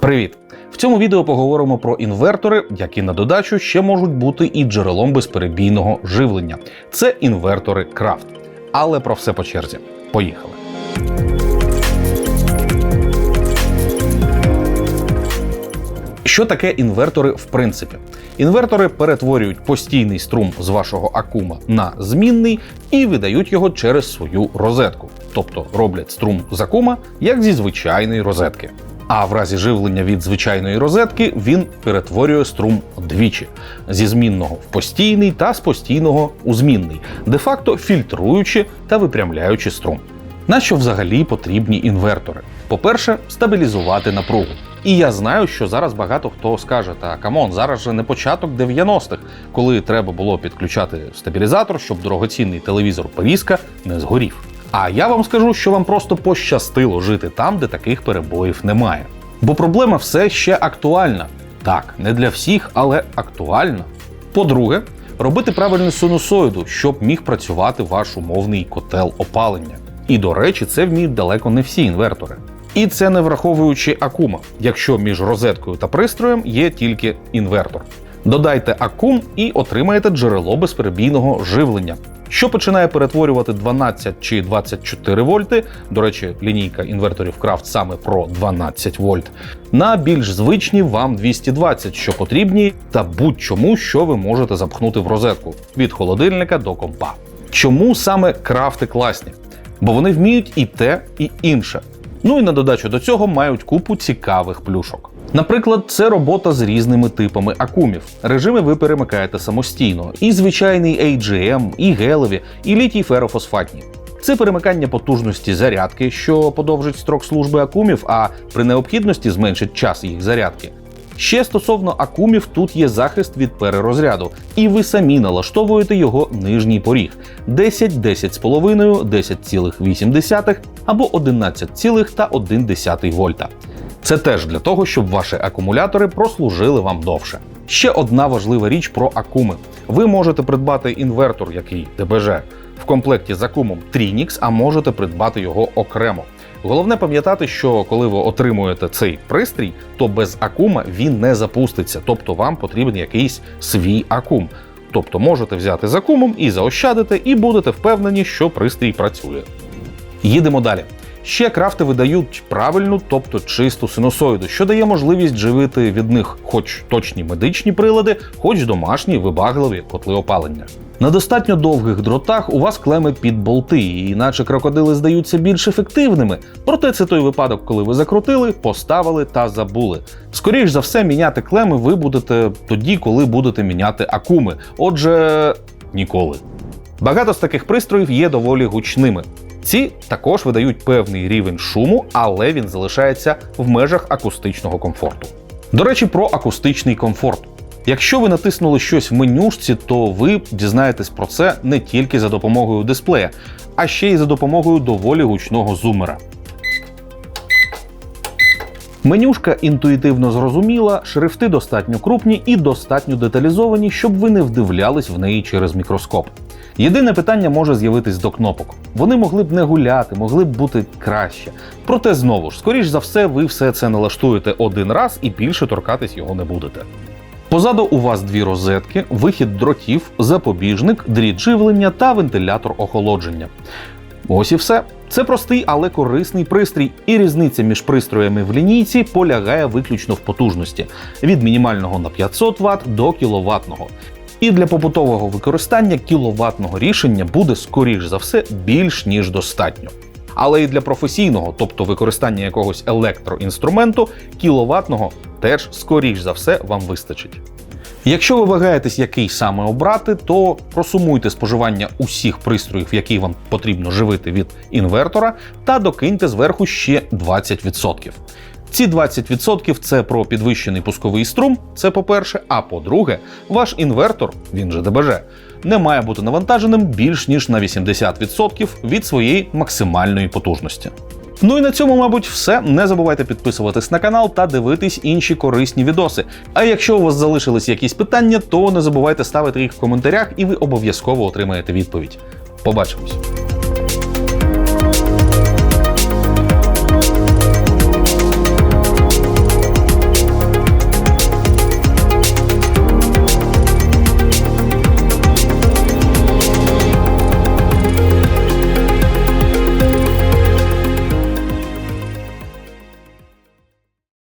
Привіт! В цьому відео поговоримо про інвертори, які на додачу ще можуть бути і джерелом безперебійного живлення. Це інвертори Крафт. Але про все по черзі. Поїхали. Що таке інвертори в принципі? Інвертори перетворюють постійний струм з вашого акума на змінний і видають його через свою розетку, тобто роблять струм з акума як зі звичайної розетки. А в разі живлення від звичайної розетки він перетворює струм двічі зі змінного в постійний та з постійного у змінний, де-факто фільтруючи та випрямляючи струм. Нащо взагалі потрібні інвертори? По-перше, стабілізувати напругу. І я знаю, що зараз багато хто скаже: та камон, зараз же не початок 90-х, коли треба було підключати стабілізатор, щоб дорогоцінний телевізор Порізка не згорів. А я вам скажу, що вам просто пощастило жити там, де таких перебоїв немає. Бо проблема все ще актуальна. Так, не для всіх, але актуальна. По-друге, робити правильну синусоїду, щоб міг працювати ваш умовний котел опалення. І до речі, це вміють далеко не всі інвертори. І це не враховуючи акума, якщо між розеткою та пристроєм є тільки інвертор. Додайте акум і отримаєте джерело безперебійного живлення, що починає перетворювати 12 чи 24 вольти. До речі, лінійка інверторів Крафт саме про 12 вольт, на більш звичні вам 220, що потрібні, та будь-чому, що ви можете запхнути в розетку від холодильника до компа. Чому саме крафти класні? Бо вони вміють і те, і інше. Ну і на додачу до цього мають купу цікавих плюшок. Наприклад, це робота з різними типами акумів. Режими ви перемикаєте самостійно: і звичайний AGM, і гелеві, і літій ферофосфатні. Це перемикання потужності зарядки, що подовжить строк служби акумів, а при необхідності зменшить час їх зарядки. Ще стосовно акумів, тут є захист від перерозряду, і ви самі налаштовуєте його нижній поріг 10, 10,5, 10,8 або 11,1 вольта. Це теж для того, щоб ваші акумулятори прослужили вам довше. Ще одна важлива річ про акуми. Ви можете придбати інвертор, який ДБЖ, в комплекті з акумом Trinix, а можете придбати його окремо. Головне пам'ятати, що коли ви отримуєте цей пристрій, то без акума він не запуститься, тобто вам потрібен якийсь свій акум. Тобто можете взяти з акумом і заощадити, і будете впевнені, що пристрій працює. Їдемо далі. Ще крафти видають правильну, тобто чисту синусоїду, що дає можливість живити від них хоч точні медичні прилади, хоч домашні вибагливі котли опалення. На достатньо довгих дротах у вас клеми під болти, і іначе крокодили здаються більш ефективними. Проте це той випадок, коли ви закрутили, поставили та забули. Скоріш за все, міняти клеми ви будете тоді, коли будете міняти акуми. Отже, ніколи. Багато з таких пристроїв є доволі гучними. Ці також видають певний рівень шуму, але він залишається в межах акустичного комфорту. До речі, про акустичний комфорт. Якщо ви натиснули щось в менюшці, то ви дізнаєтесь про це не тільки за допомогою дисплея, а ще й за допомогою доволі гучного зумера. Менюшка інтуїтивно зрозуміла, шрифти достатньо крупні і достатньо деталізовані, щоб ви не вдивлялись в неї через мікроскоп. Єдине питання може з'явитись до кнопок. Вони могли б не гуляти, могли б бути краще. Проте знову ж, скоріш за все, ви все це налаштуєте один раз і більше торкатись його не будете. Позаду у вас дві розетки, вихід дротів, запобіжник, дріт живлення та вентилятор охолодження. Ось і все. Це простий, але корисний пристрій, і різниця між пристроями в лінійці полягає виключно в потужності від мінімального на 500 Вт до кіловатного. І для побутового використання кіловатного рішення буде скоріш за все більш ніж достатньо. Але і для професійного, тобто використання якогось електроінструменту, кіловатного теж скоріш за все вам вистачить. Якщо ви вагаєтесь, який саме обрати, то просумуйте споживання усіх пристроїв, які вам потрібно живити від інвертора, та докиньте зверху ще 20%. Ці 20% це про підвищений пусковий струм, це по-перше. А по-друге, ваш інвертор, він же ДБЖ, не має бути навантаженим більш ніж на 80% від своєї максимальної потужності. Ну і на цьому, мабуть, все. Не забувайте підписуватись на канал та дивитись інші корисні відоси. А якщо у вас залишились якісь питання, то не забувайте ставити їх в коментарях, і ви обов'язково отримаєте відповідь. Побачимось!